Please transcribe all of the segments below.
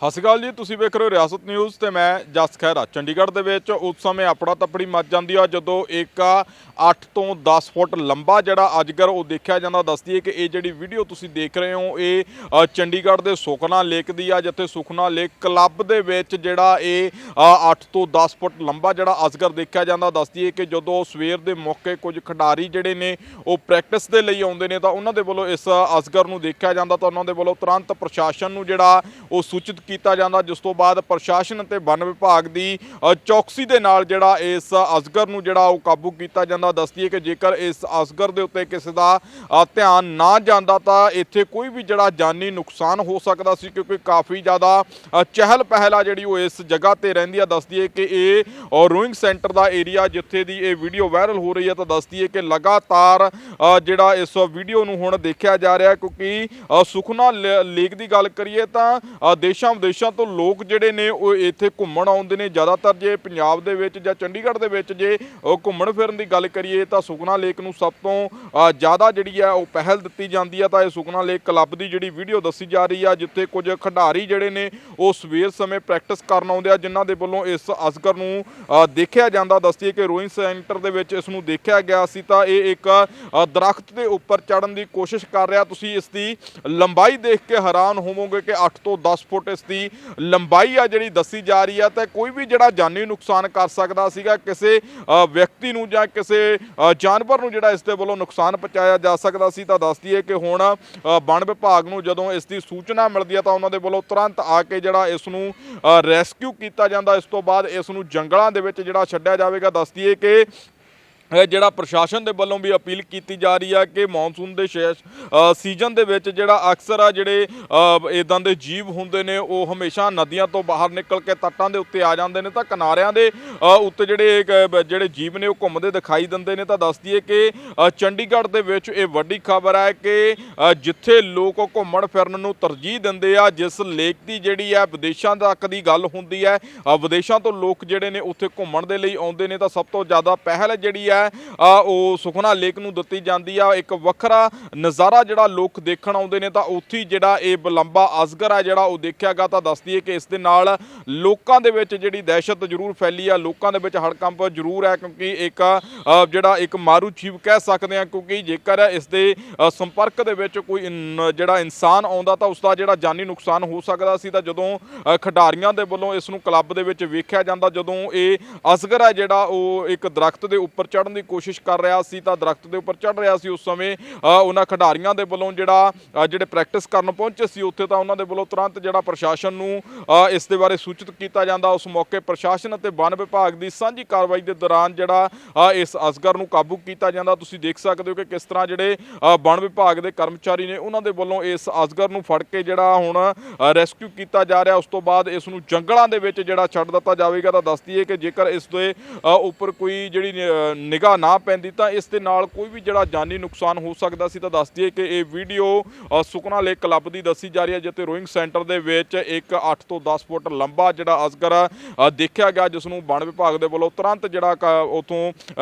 ਸਤਿ ਸ਼੍ਰੀ ਅਕਾਲ ਜੀ ਤੁਸੀਂ ਵੇਖ ਰਹੇ ਹੋ ਰਿਆਸਤ ਨਿਊਜ਼ ਤੇ ਮੈਂ ਜਸ ਖਹਿਰਾ। ਚੰਡੀਗੜ੍ਹ ਦੇ ਵਿੱਚ ਉਸ ਸਮੇਂ ਆਪਣਾ ਤੱਪੜੀ ਮੱਚ ਜਾਂਦੀ ਆ ਜਦੋਂ ਇੱਕ 8 ਤੋਂ 10 ਫੁੱਟ ਲੰਬਾ ਜਿਹੜਾ ਅਜਗਰ ਉਹ ਦੇਖਿਆ ਜਾਂਦਾ। ਦੱਸਦੀ ਹੈ ਕਿ ਇਹ ਜਿਹੜੀ ਵੀਡੀਓ ਤੁਸੀਂ ਦੇਖ ਰਹੇ ਹੋ ਇਹ ਚੰਡੀਗੜ੍ਹ ਦੇ ਸੁਖਨਾ ਲੇਕ ਦੀ ਆ ਜਿੱਥੇ ਸੁਖਨਾ ਲੇਕ ਕਲੱਬ ਦੇ ਵਿੱਚ ਜਿਹੜਾ ਇਹ ਅ, 8 ਤੋਂ 10 ਫੁੱਟ ਲੰਬਾ ਜਿਹੜਾ ਅਜਗਰ ਦੇਖਿਆ ਜਾਂਦਾ। ਦੱਸਦੀ ਹੈ ਕਿ ਜਦੋਂ ਸਵੇਰ ਦੇ ਮੌਕੇ ਕੁਝ ਖਿਡਾਰੀ ਜਿਹੜੇ ਨੇ ਉਹ ਪ੍ਰੈਕਟਿਸ ਦੇ ਲਈ ਆਉਂਦੇ ਨੇ ਤਾਂ ਉਹਨਾਂ ਦੇ ਵੱਲੋਂ ਇਸ ਅਜਗਰ ਨੂੰ ਦੇਖਿਆ ਜਾਂਦਾ ਤਾਂ ਉਹਨਾਂ ਦੇ ਵੱਲੋਂ ਤੁਰੰਤ ਪ੍ਰਸ਼ਾਸਨ ਨੂੰ ਜਿਹੜਾ ਉਹ ਸੂਚਿਤ ਕੀਤਾ ਜਾਂਦਾ ਜਿਸ ਤੋਂ ਬਾਅਦ ਪ੍ਰਸ਼ਾਸਨ ਅਤੇ ਵਨ ਵਿਭਾਗ ਦੀ ਚੌਕਸੀ ਦੇ ਨਾਲ ਜਿਹੜਾ ਇਸ ਅਸਗਰ ਨੂੰ ਜਿਹੜਾ ਉਹ ਕਾਬੂ ਕੀਤਾ ਜਾਂਦਾ। ਦੱਸਦੀ ਹੈ ਕਿ ਜੇਕਰ ਇਸ ਅਸਗਰ ਦੇ ਉੱਤੇ ਕਿਸੇ ਦਾ ਧਿਆਨ ਨਾ ਜਾਂਦਾ ਤਾਂ ਇੱਥੇ ਕੋਈ ਵੀ ਜਿਹੜਾ ਜਾਨੀ ਨੁਕਸਾਨ ਹੋ ਸਕਦਾ ਸੀ ਕਿਉਂਕਿ ਕਾਫੀ ਜ਼ਿਆਦਾ ਚਹਿਲ ਪਹਿਲ ਆ ਜਿਹੜੀ ਉਹ ਇਸ ਜਗ੍ਹਾ ਤੇ ਰਹਿੰਦੀ ਆ। ਦੱਸਦੀਏ ਕਿ ਇਹ ਅ, ਰੋਇੰਗ ਸੈਂਟਰ ਦਾ ਏਰੀਆ ਜਿੱਥੇ ਦੀ ਇਹ ਵੀਡੀਓ ਵਾਇਰਲ ਹੋ ਰਹੀ ਹੈ ਤਾਂ ਦੱਸਦੀਏ ਕਿ ਲਗਾਤਾਰ ਜਿਹੜਾ ਇਸ ਵੀਡੀਓ ਨੂੰ ਹੁਣ ਦੇਖਿਆ ਜਾ ਰਿਹਾ ਕਿਉਂਕਿ ਸੁਖਨਾ ਲੇ- ਲੇਕ ਦੀ ਗੱਲ ਕਰੀਏ ਤਾਂ ਦੇਸ਼ਾਂ ਵਿਦੇਸ਼ਾਂ ਤੋਂ ਲੋਕ ਜਿਹੜੇ ਨੇ ਉਹ ਇੱਥੇ ਘੁੰਮਣ ਆਉਂਦੇ ਨੇ। ਜ਼ਿਆਦਾਤਰ ਜੇ ਪੰਜਾਬ ਦੇ ਵਿੱਚ ਜਾਂ ਚੰਡੀਗੜ੍ਹ ਦੇ ਵਿੱਚ ਜੇ ਘੁੰਮਣ ਫਿਰਨ ਦੀ ਗੱਲ ਕਰੀਏ ਤਾਂ ਸੁਖਨਾ ਲੇਕ ਨੂੰ ਸਭ ਤੋਂ ਜ਼ਿਆਦਾ ਜਿਹੜੀ ਹੈ ਉਹ ਪਹਿਲ ਦਿੱਤੀ ਜਾਂਦੀ ਹੈ ਤਾਂ ਇਹ ਸੁਖਨਾ ਲੇਕ ਕਲੱਬ ਦੀ ਜਿਹੜੀ ਵੀਡੀਓ ਦੱਸੀ ਜਾ ਰਹੀ ਆ ਜਿੱਥੇ ਕੁਝ ਖਿਡਾਰੀ ਜਿਹੜੇ ਨੇ ਉਹ ਸਵੇਰ ਸਮੇਂ ਪ੍ਰੈਕਟਿਸ ਕਰਨ ਆਉਂਦੇ ਆ ਜਿਨ੍ਹਾਂ ਦੇ ਵੱਲੋਂ ਇਸ ਅਸਗਰ ਨੂੰ ਦੇਖਿਆ ਜਾਂਦਾ। ਦੱਸਦੀ ਕਿ ਰੋਇੰਗ ਸੈਂਟਰ ਦੇ ਵਿੱਚ ਇਸ ਨੂੰ ਦੇਖਿਆ ਗਿਆ ਸੀ ਤਾਂ ਇਹ ਇੱਕ ਅ, ਦਰਖਤ ਦੇ ਉੱਪਰ ਚੜਨ ਦੀ ਕੋਸ਼ਿਸ਼ ਕਰ ਰਿਹਾ। ਤੁਸੀਂ ਇਸ ਦੀ ਲੰਬਾਈ ਦੇਖ ਕੇ ਹੈਰਾਨ ਹੋਵੋਗੇ ਕਿ 8 ਤੋਂ 10 ਫੁੱਟ ਇਸ ਦੀ ਲੰਬਾਈ ਆ ਜਿਹੜੀ ਦੱਸੀ ਜਾ ਰਹੀ ਆ, ਤੇ ਕੋਈ ਵੀ ਜਿਹੜਾ ਜਾਨੀ ਨੁਕਸਾਨ ਕਰ ਸਕਦਾ ਸੀਗਾ, ਕਿਸੇ ਵਿਅਕਤੀ ਨੂੰ ਜਾਂ ਕਿਸੇ ਜਾਨਵਰ ਨੂੰ ਜਿਹੜਾ ਇਸ ਦੇ ਵੱਲੋਂ ਨੁਕਸਾਨ ਪਹੁੰਚਾਇਆ ਜਾ ਸਕਦਾ ਸੀ, ਤਾਂ ਦੱਸਦੀ ਹੈ ਕਿ ਹੁਣ ਵਣ ਵਿਭਾਗ ਨੂੰ ਜਦੋਂ ਇਸ ਦੀ ਸੂਚਨਾ ਮਿਲਦੀ ਹੈ ਤਾਂ ਉਹਨਾਂ ਦੇ ਵੱਲੋਂ ਤੁਰੰਤ ਆ ਕੇ ਜਿਹੜਾ ਇਸ ਨੂੰ ਰੈਸਕਿਊ ਕੀਤਾ ਜਾਂਦਾ। ਇਸ ਤੋਂ ਬਾਅਦ ਇਸ ਨੂੰ ਜੰਗਲਾਂ ਦੇ ਵਿੱਚ ਜਿਹੜਾ ਛੱਡਿਆ ਜਾਵੇਗਾ। ਦੱਸਦੀ ਹੈ ਕਿ ਜਿਹੜਾ ਪ੍ਰਸ਼ਾਸਨ ਦੇ ਵੱਲੋਂ ਵੀ ਅਪੀਲ ਕੀਤੀ ਜਾ ਰਹੀ ਆ ਕਿ ਮੌਨਸੂਨ ਦੇ ਸ਼ੇਸ਼ ਸੀਜ਼ਨ ਦੇ ਵਿੱਚ ਜਿਹੜਾ ਅਕਸਰ ਆ ਜਿਹੜੇ ਇਦਾਂ ਦੇ ਜੀਵ ਹੁੰਦੇ ਨੇ, ਉਹ ਹਮੇਸ਼ਾ ਨਦੀਆਂ ਤੋਂ ਬਾਹਰ ਨਿਕਲ ਕੇ ਤੱਟਾਂ ਦੇ ਉੱਤੇ ਆ ਜਾਂਦੇ ਨੇ। ਤਾਂ ਕਿਨਾਰਿਆਂ ਦੇ ਉੱਤੇ ਜਿਹੜੇ ਜਿਹੜੇ ਜੀਵ ਨੇ, ਉਹ ਘੁੰਮਦੇ ਦਿਖਾਈ ਦਿੰਦੇ ਨੇ। ਤਾਂ ਦੱਸਦੀ ਹੈ ਕਿ ਚੰਡੀਗੜ੍ਹ ਦੇ ਵਿੱਚ ਇਹ ਵੱਡੀ ਖਬਰ ਹੈ ਕਿ ਜਿੱਥੇ ਲੋਕ ਘੁੰਮਣ ਫਿਰਨ ਨੂੰ ਤਰਜੀਹ ਦਿੰਦੇ ਆ, ਜਿਸ ਲੇਕ ਦੀ ਜਿਹੜੀ ਹੈ, ਵਿਦੇਸ਼ਾਂ ਤੱਕ ਦੀ ਗੱਲ ਹੁੰਦੀ ਹੈ ਵਿਦੇਸ਼ਾਂ ਤੋਂ ਲੋਕ ਜਿਹੜੇ ਨੇ, ਉੱਥੇ ਘੁੰਮਣ ਦੇ ਲਈ ਆਉਂਦੇ ਨੇ। ਤਾਂ ਸਭ ਤੋਂ ਜ਼ਿਆਦਾ ਪਹਿਲ ਜਿਹੜੀ ਹੈ ਆ, ਉਹ ਸੁਖਨਾ ਲੇਕ ਨੂੰ ਦਿੱਤੀ ਜਾਂਦੀ ਆ। ਇੱਕ ਵੱਖਰਾ ਨਜ਼ਾਰਾ ਜਿਹੜਾ ਲੋਕ ਦੇਖਣ ਆਉਂਦੇ ਨੇ ਤਾਂ ਉੱਥੇ ਜਿਹੜਾ ਇਹ ਬਲੰਬਾ ਅਸਗਰ ਆ ਜਿਹੜਾ ਉਹ ਦੇਖਿਆਗਾ ਤਾਂ ਦੱਸਦੀ ਹੈ ਕਿ ਇਸ ਦੇ ਨਾਲ ਲੋਕਾਂ ਦੇ ਵਿੱਚ ਜਿਹੜੀ ਦਹਿਸ਼ਤ ਜ਼ਰੂਰ ਫੈਲੀ ਆ। ਲੋਕਾਂ ਦੇ ਵਿੱਚ ਹੜਕੰਪ ਜ਼ਰੂਰ ਹੈ ਕਿਉਂਕਿ ਇੱਕ ਜਿਹੜਾ ਇੱਕ ਮਾਰੂ ਛੀਵ ਕਹਿ ਸਕਦੇ ਆ ਕਿਉਂਕਿ ਜੇਕਰ ਇਸ ਦੇ ਸੰਪਰਕ ਦੇ ਵਿੱਚ ਕੋਈ ਜਿਹੜਾ ਇਨਸਾਨ ਆਉਂਦਾ ਤਾਂ ਉਸ ਦਾ ਜਿਹੜਾ ਜਾਨੀ ਨੁਕਸਾਨ ਹੋ ਸਕਦਾ ਸੀ ਤਾਂ ਜਦੋਂ ਖਿਡਾਰੀਆਂ ਦੇ ਵੱਲੋਂ ਇਸ ਨੂੰ ਕਲੱਬ ਦੇ ਵਿੱਚ ਵੇਖਿਆ ਜਾਂਦਾ, ਜਦੋਂ ਇਹ ਅਸਗਰ ਹੈ ਜਿਹੜਾ ਉਹ ਇੱਕ ਦਰਖਤ ਦੇ ਉੱਪਰ ਚੜ ਚੜ੍ਹਨ ਦੀ ਕੋਸ਼ਿਸ਼ ਕਰ ਰਿਹਾ ਸੀ ਤਾਂ ਦਰਖਤ ਦੇ ਉੱਪਰ ਚੜ੍ਹ ਰਿਹਾ ਸੀ ਉਸ ਸਮੇਂ ਉਹਨਾਂ ਖਿਡਾਰੀਆਂ ਦੇ ਵੱਲੋਂ ਜਿਹੜਾ ਜਿਹੜੇ ਪ੍ਰੈਕਟਿਸ ਕਰਨ ਪਹੁੰਚੇ ਸੀ ਉੱਥੇ ਤਾਂ ਉਹਨਾਂ ਦੇ ਵੱਲੋਂ ਤੁਰੰਤ ਜਿਹੜਾ ਪ੍ਰਸ਼ਾਸਨ ਨੂੰ ਇਸ ਦੇ ਬਾਰੇ ਸੂਚਿਤ ਕੀਤਾ ਜਾਂਦਾ। ਉਸ ਮੌਕੇ ਪ੍ਰਸ਼ਾਸਨ ਅਤੇ ਵਨ ਵਿਭਾਗ ਦੀ ਸਾਂਝੀ ਕਾਰਵਾਈ ਦੇ ਦੌਰਾਨ ਜਿਹੜਾ ਇਸ ਅਸਗਰ ਨੂੰ ਕਾਬੂ ਕੀਤਾ ਜਾਂਦਾ। ਤੁਸੀਂ ਦੇਖ ਸਕਦੇ ਹੋ ਕਿ ਕਿਸ ਤਰ੍ਹਾਂ ਜਿਹੜੇ ਅ, ਵਨ ਵਿਭਾਗ ਦੇ ਕਰਮਚਾਰੀ ਨੇ ਉਹਨਾਂ ਦੇ ਵੱਲੋਂ ਇਸ ਅਸਗਰ ਨੂੰ ਫੜ ਕੇ ਜਿਹੜਾ ਹੁਣ ਰੈਸਕਿਊ ਕੀਤਾ ਜਾ ਰਿਹਾ। ਉਸ ਤੋਂ ਬਾਅਦ ਇਸ ਨੂੰ ਜੰਗਲਾਂ ਦੇ ਵਿੱਚ ਜਿਹੜਾ ਛੱਡ ਦਿੱਤਾ ਜਾਵੇਗਾ। ਤਾਂ ਦੱਸਦੀ ਹੈ ਕਿ ਜੇਕਰ ਇਸ ਦੇ ਉੱਪਰ ਕੋਈ ਜਿਹੜੀ ਨਿਗਾਹ ਨਾ ਪੈਂਦੀ ਤਾਂ ਇਸ ਦੇ ਨਾਲ ਕੋਈ ਵੀ ਜਿਹੜਾ ਜਾਨੀ ਨੁਕਸਾਨ ਹੋ ਸਕਦਾ ਸੀ ਤਾਂ ਦੱਸਦੀ ਹੈ ਕਿ ਇਹ ਵੀਡੀਓ ਅ, ਸੁਖਨਾ ਲੇਕ ਕਲੱਬ ਦੀ ਦੱਸੀ ਜਾ ਰਹੀ ਹੈ ਜਿੱਥੇ ਰੋਇੰਗ ਸੈਂਟਰ ਦੇ ਵਿੱਚ ਇੱਕ 8 ਤੋਂ 10 ਫੁੱਟ ਲੰਬਾ ਜਿਹੜਾ ਅਸਗਰ ਦੇਖਿਆ ਗਿਆ ਜਿਸ ਨੂੰ ਵਣ ਵਿਭਾਗ ਦੇ ਵੱਲੋਂ ਤੁਰੰਤ ਜਿਹੜਾ ਕ- ਉੱਥੋਂ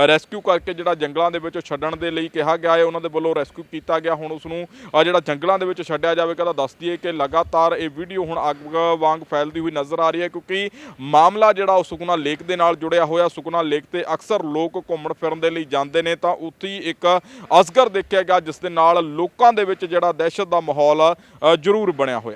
ਰੈਸਕਿਊ ਕਰਕੇ ਜਿਹੜਾ ਜੰਗਲਾਂ ਦੇ ਵਿੱਚ ਛੱਡਣ ਦੇ ਲਈ ਕਿਹਾ ਗਿਆ ਹੈ ਉਹਨਾਂ ਦੇ ਵੱਲੋਂ ਰੈਸਕਿਊ ਕੀਤਾ ਗਿਆ। ਹੁਣ ਉਸ ਨੂੰ ਜਿਹੜਾ ਜੰਗਲਾਂ ਦੇ ਵਿੱਚ ਛੱਡਿਆ ਜਾਵੇਗਾ ਤਾਂ ਦੱਸਦੀ ਹੈ ਕਿ ਲਗਾਤਾਰ ਇਹ ਵੀਡੀਓ ਹੁਣ ਅੱਗ ਵਾਂਗ ਫੈਲਦੀ ਹੋਈ ਨਜ਼ਰ ਆ ਰਹੀ ਹੈ ਕਿਉਂਕਿ ਮਾਮਲਾ ਜਿਹੜਾ ਉਹ ਸੁਖਨਾ ਲੇਕ ਦੇ ਨਾਲ ਜੁੜਿਆ ਹੋਇਆ ਸੁਖਨਾ ਲੇਕ ਤੇ ਅਕਸਰ ਲੋਕ ਘੁੰਮਣ ਫਿਰਨ ਦੇ ਲਈ ਜਾਂਦੇ ਨੇ, ਤਾਂ ਉੱਥੇ ਹੀ ਇੱਕ ਅਸਗਰ ਦੇਖਿਆ ਗਿਆ, ਜਿਸ ਦੇ ਨਾਲ ਲੋਕਾਂ ਦੇ ਵਿੱਚ ਜਿਹੜਾ ਦਹਿਸ਼ਤ ਦਾ ਮਾਹੌਲ ਜ਼ਰੂਰ ਬਣਿਆ ਹੋਇਆ।